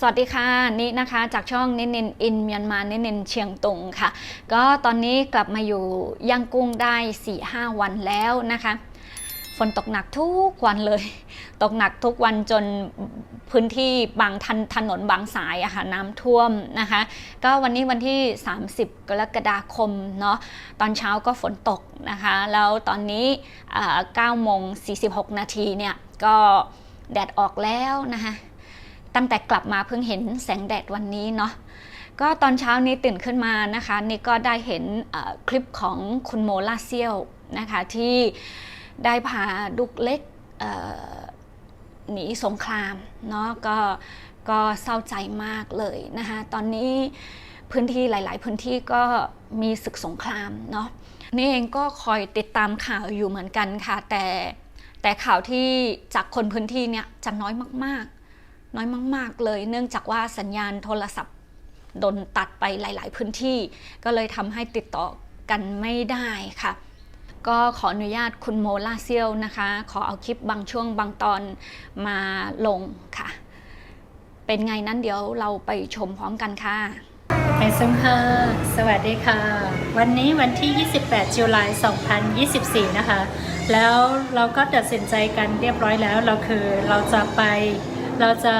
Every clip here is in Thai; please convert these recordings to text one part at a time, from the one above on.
สวัสดีค่ะนี่นะคะจากช่องเนนเนนอินเมียนมาเน้นเนนเชียงตุงค่ะ ก็ตอนนี้กลับมาอยู่ย่างกุ้งได้ 4-5 วันแล้วนะคะ ฝนตกหนักทุกวันเลย ตกหนักทุกวันจนพื้นที่บางทันถนนบางสายอะค่ะน้ำท่วมนะคะ ก็วันนี้วันที่ 30 กรกฎาคมเนาะตอนเช้าก็ฝนตกนะคะ แล้วตอนนี้9โมง46 นาทีเนี่ยก็แดดออกแล้วนะคะ ตั้งแต่กลับมาเพิ่งเห็นแสงแดดวันนี้เนาะก็ตอนเช้านี้ตื่นขึ้นมานะคะนี่ก็ได้เห็นคลิปของคุณโมลาเซียวนะคะที่ได้พาลูกเล็กหนีสงครามเนาะก็ก็เศร้าใจมากเลยนะคะตอนนี้พื้นที่หลาย ๆ พื้นที่ก็มีศึกสงครามเนาะนี่เองก็คอยติดตามข่าวอยู่เหมือนกันค่ะ แต่แต่ข่าวที่จากคนพื้นที่เนี่ยจะน้อยมาก น้อยมาก ๆ เลย เนื่องจากว่าสัญญาณโทรศัพท์โดนตัดไปหลาย ๆ พื้นที่ ก็เลยทำให้ติดต่อกันไม่ได้ค่ะ ก็ขออนุญาตคุณโมลาเซียวนะคะ ขอเอาคลิปบางช่วงบางตอนมาลงค่ะ เป็นไงนั้นเดี๋ยวเราไปชมพร้อมกันค่ะไอซุงค่ะสวัสดีค่ะ วันนี้วันที่ 28จุลาย2024 นะคะ แล้วเราก็ตัดสินใจกันเรียบร้อยแล้ว เราคือเราจะไป เราจะ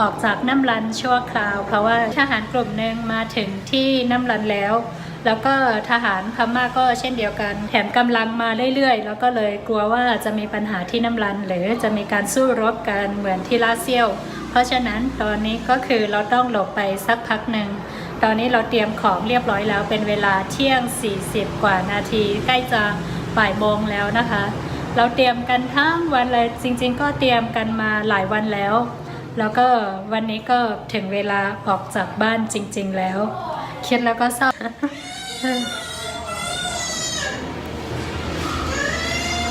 ออกจากน้ำรันชั่วคราว เพราะว่าทหารกลุ่มหนึ่งมาถึงที่น้ำรันแล้ว แล้วก็ทหารพม่าก็เช่นเดียวกัน แถมกำลังมาเรื่อยๆ แล้วก็เลยกลัวว่าจะมีปัญหาที่น้ำรัน หรือจะมีการสู้รบกันเหมือนที่ลาเซียว เพราะฉะนั้นตอนนี้ก็คือเราต้องหลบไปสักพักหนึ่งตอนนี้เราเตรียมของเรียบร้อยแล้วเป็นเวลาเที่ยง 40 กว่านาที ใกล้จะบ่ายโมงแล้วนะคะ เราเตรียมกันทั้งวันเลยจริง ๆ ก็เตรียมกันมาหลายวันแล้ว แล้วก็วันนี้ก็ถึงเวลาออกจากบ้านจริง ๆ แล้วคิดแล้วก็เศร้า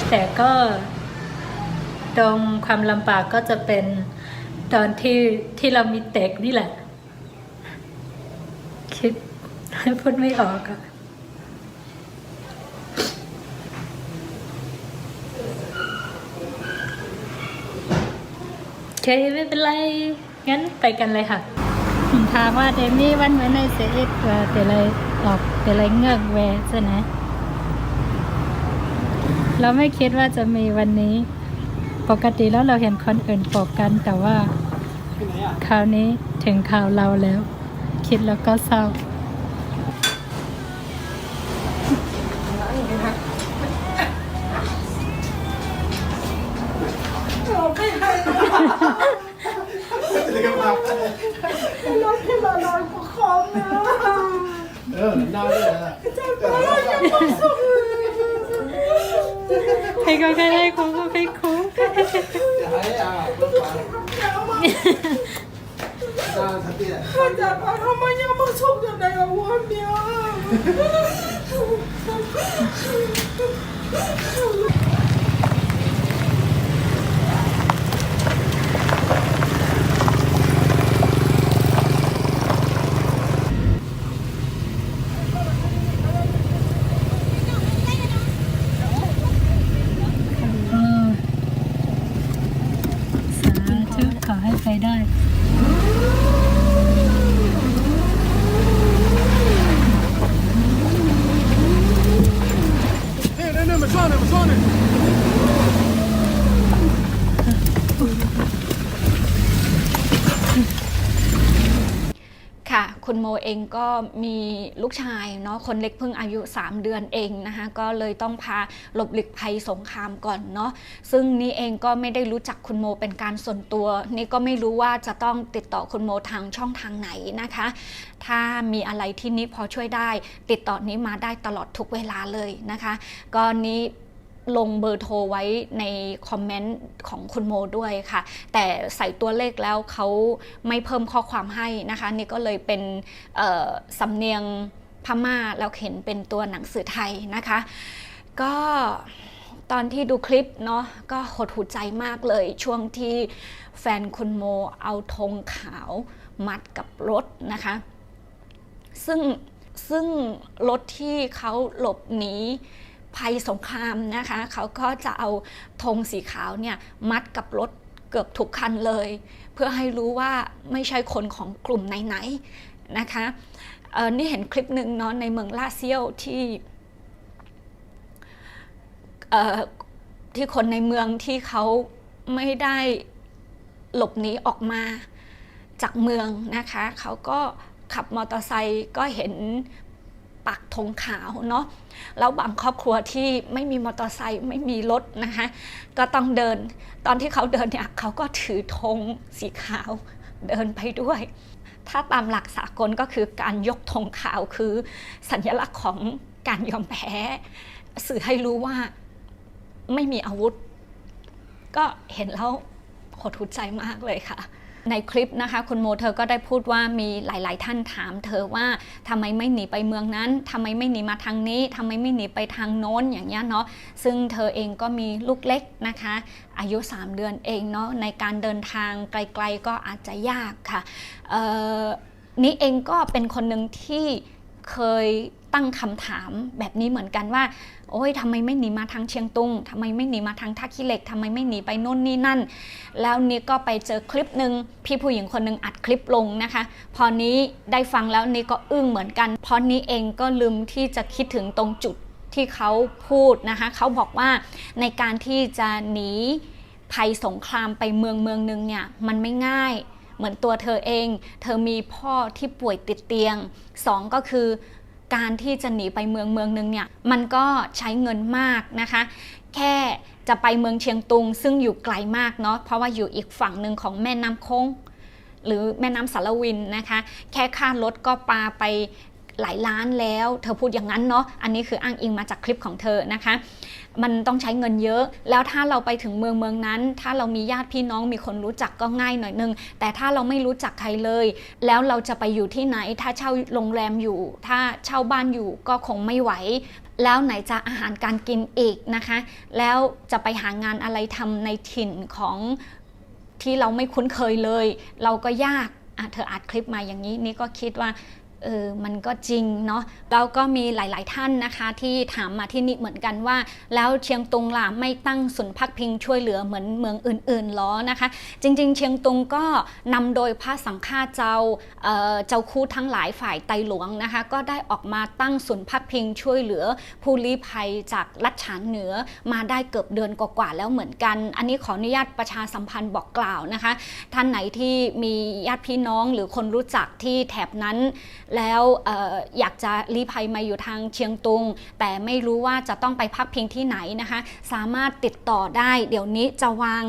แต่ก็ตรงความลำบากก็จะเป็นตอนที่ที่เรามีเด็กนี่แหละ คิดพูดไม่ออกอะ เคไม่เป็นไร งั้นไปกันเลยค่ะถามว่าเดมี่วันเหมือนในเสียเอ็ดแต่อะไรออกแต่อะไรเงือกแวใช่ไหมเราไม่คิดว่าจะมีวันนี้ ปกติแล้วเราเห็นคนอื่นปกกันแต่ว่า คราวนี้ถึงข่าวเราแล้ว คิดแล้วก็เศร้า น้องพี่มานอนประคองนะเออหน้าด้วยนะให้ก็แค่ได้คุ้มก็ให้คุ้มให้อะหน้าทันทีอะเขาจะมาทำไมยังมาชกอยู่ในวันเนี้ยอืมสาธุขอให้ไปได้ นี่นี่นี่มาช่วยหน่อยมาช่วยหน่อย คุณโมเองก็มีลูกชายเนาะคนเล็กเพิ่งอายุ 3 เดือนเองนะคะก็เลยต้องพาหลบหลีกภัยสงครามก่อนเนาะซึ่งนี่เองก็ไม่ได้รู้จักคุณโมเป็นการส่วนตัว นี่ก็ไม่รู้ว่าจะต้องติดต่อคุณโมทางช่องทางไหนนะคะ ถ้ามีอะไรที่นี้พอช่วยได้ ติดต่อนี้มาได้ตลอดทุกเวลาเลยนะคะ ก็นี้ ลงเบอร์โทรไว้ในคอมเมนต์ของคุณโมด้วยค่ะ แต่ใส่ตัวเลขแล้วเขาไม่เพิ่มข้อความให้นะคะ นี่ก็เลยเป็นสำเนียงพม่าแล้วเห็นเป็นตัวหนังสือไทยนะคะ ก็ตอนที่ดูคลิปเนาะก็หดหูใจมากเลย ช่วงที่แฟนคุณโมเอาธงขาวมัดกับรถนะคะ ซึ่งซึ่งรถที่เขาหลบหนี ภัยสงครามนะคะเขาก็จะเอาธงสีขาวเนี่ยมัดกับรถเกือบทุกคันเลย เพื่อให้รู้ว่าไม่ใช่คนของกลุ่มไหนๆนะคะนี่เห็นคลิปหนึ่งเนาะในเมืองลาเซียวที่ที่คนในเมืองที่เขาไม่ได้หลบหนีออกมาจากเมืองนะคะ เขาก็ขับมอเตอร์ไซค์ก็เห็น ปักธงขาวเนาะแล้วบางครอบครัวที่ไม่มีมอเตอร์ไซค์ไม่มีรถนะคะก็ต้องเดิน ตอนที่เขาเดินเนี่ยเขาก็ถือธงสีขาวเดินไปด้วย ถ้าตามหลักสากลก็คือการยกธงขาวคือ สัญลักษณ์ของการยอมแพ้ สื่อให้รู้ว่าไม่มีอาวุธ ก็เห็นแล้วหดหูใจมากเลยค่ะ ในคลิปนะคะคุณโมเธอก็ได้พูดว่ามีหลาย ๆ ท่านถาม เธอว่าทำไมไม่หนีไปเมืองนั้นทำไมไม่หนีมาทางนี้ทำไมไม่หนีไปทางโน้นอย่างเงี้ยเนาะซึ่งเธอเองก็มีลูกเล็กนะคะ อายุ 3 เดือนเองเนาะในการเดินทางไกล ๆ ก็อาจจะยากค่ะนี่เองก็เป็นคนหนึ่งที่เคย ตั้งคำถามแบบนี้เหมือนกันว่า โอ้ยทำไมไม่หนีมาทางเชียงตุงทำไมไม่หนีมาทางท่าขี้เหล็กทำไมไม่หนีไปโน่นนี่นั่น แล้วนี่ก็ไปเจอคลิปหนึ่งพี่ผู้หญิงคนหนึ่งอัดคลิปลงนะคะ พอนี้ได้ฟังแล้วนี่ก็อึ้งเหมือนกันเพราะนี้เองก็ลืมที่จะคิดถึงตรงจุดที่เขาพูดนะคะเขาบอกว่าในการที่จะหนีภัยสงครามไปเมืองเมืองหนึ่งเนี่ยมันไม่ง่ายเหมือนตัวเธอเอง เธอมีพ่อที่ป่วยติดเตียงสองก็คือ การที่จะหนีไปเมืองเมืองหนึงเนี่ยมันก็ใช้เงินมากนะคะ แค่จะไปเมืองเชียงตุง ซึ่งอยู่ไกลมากเนาะเพราะว่าอยู่อีกฝั่งหนึ่งของแม่น้ำคงหรือแม่น้ำสารวินนะคะ แค่ค่ารถก็ปาไป หลายล้านแล้ว เธอพูดอย่างนั้นเนาะอันนี้คืออ้างอิงมาจากคลิปของเธอนะคะ มันต้องใช้เงินเยอะ แล้วถ้าเราไปถึงเมืองเมืองนั้น ถ้าเรามีญาติพี่น้องมีคนรู้จักก็ง่ายหน่อยนึง แต่ถ้าเราไม่รู้จักใครเลย แล้วเราจะไปอยู่ที่ไหน ถ้าเช่าโรงแรมอยู่ ถ้าเช่าบ้านอยู่ก็คงไม่ไหวแล้วไหนจะอาหารการกินอีกนะคะ แล้วจะไปหางานอะไรทำในถิ่นของที่เราไม่คุ้นเคยเลย เราก็ยากเธออัดคลิปมาอย่างนี้นี่ก็คิดว่า เออมันก็จริงเนาะแล้วก็มีหลาย ๆ ท่านนะคะที่ถามมาที่นี่เหมือนกันว่า แล้วเชียงตุงล่ะไม่ตั้งศูนย์พักพิงช่วยเหลือเหมือนเมืองอื่นๆหรอนะคะ จริง ๆ เชียงตุงก็นำโดยพระสังฆาเจ้าเออเจ้าคู่ทั้งหลายฝ่ายไตหลวงนะคะ ก็ได้ออกมาตั้งศูนย์พักพิงช่วยเหลือผู้ลี้ภัยจากลัดฉานเหนือมาได้เกือบเดือนกว่าๆแล้วเหมือนกัน อันนี้ขออนุญาตประชาสัมพันธ์บอกกล่าวนะคะ ท่านไหนที่มีญาติพี่น้องหรือคนรู้จักที่แถบนั้นแล้วอออยากจะลี้ภัยมาอยู่ทางเชียงตุง แต่ไม่รู้ว่าจะต้องไปพักพิงที่ไหนนะคะ สามารถติดต่อได้เดี๋ยวนี้จะวาง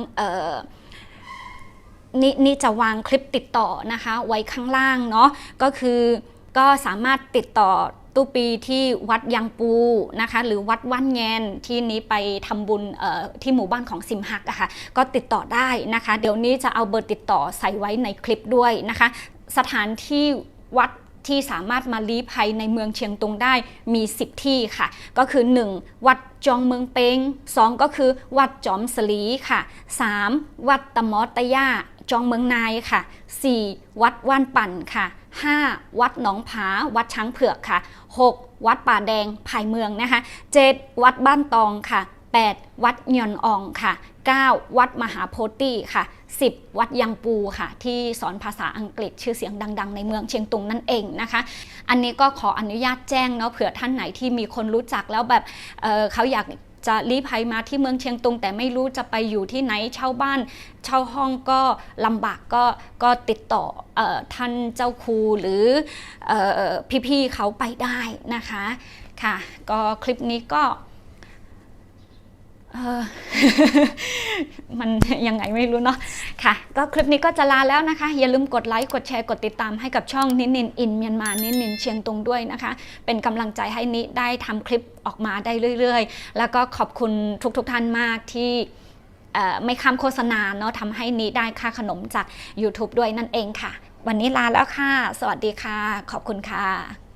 นี่นี่จะวางคลิปติดต่อนะคะ ไว้ข้างล่างเนาะก็คือก็สามารถติดต่อตู้ปีที่วัดยังปูนะคะ หรือวัดว่านแงนที่นี้ไปทำบุญที่หมู่บ้านของซิมฮักอะค่ะก็ติดต่อได้นะคะ เดี๋ยวนี้จะเอาเบอร์ติดต่อใส่ไว้ในคลิปด้วยนะคะ สถานที่วัด ที่สามารถมาลี้ภัยในเมืองเชียงตุงได้มี 10 ที่ค่ะ ก็คือ 1. วัดจองเมืองเปง 2 ก็คือวัดจอมสลีค่ะ 3. วัดตะมอตะย่าจองเมืองนายค่ะ 4. วัดว่านปั่นค่ะ 5. วัดหนองผา วัดช้างเผือกค่ะ 6. วัดป่าแดงภายเมืองนะคะ 7. วัดบ้านตองค่ะ 8. วัดยอนอองค่ะ 9. วัดมหาโพธิค่ะ 10 วัดยังปูค่ะ ที่สอนภาษาอังกฤษชื่อเสียงดัง ๆ ในเมืองเชียงตุงนั่นเองนะคะ อันนี้ก็ขออนุญาตแจ้งเนาะเผื่อท่านไหนที่มีคนรู้จักแล้วแบบเเขาอยากจะลี้ภัยมาที่เมืองเชียงตุง แต่ไม่รู้จะไปอยู่ที่ไหนเช่าบ้าน เช่าห้องก็ลำบากก็ก็ติดต่อออท่านเจ้าครูหรือออพี่ๆเขาไปได้นะคะค่ะ ก็คลิปนี้ก็ มันยังไงไม่รู้เนาะค่ะ ก็คลิปนี้ก็จะลาแล้วนะคะ อย่าลืมกดไลค์กดแชร์กดติดตามให้กับช่องนินนินอินเมียนมานินนินเชียงตุงด้วยนะคะ เป็นกำลังใจให้นิได้ทำคลิปออกมาได้เรื่อยๆ แล้วก็ขอบคุณทุกๆท่านมากที่ไม่ข้ามโฆษณาเนาะทำให้นิได้ค่าขนมจาก YouTube ด้วยนั่นเองค่ะ วันนี้ลาแล้วค่ะ สวัสดีค่ะ ขอบคุณค่ะ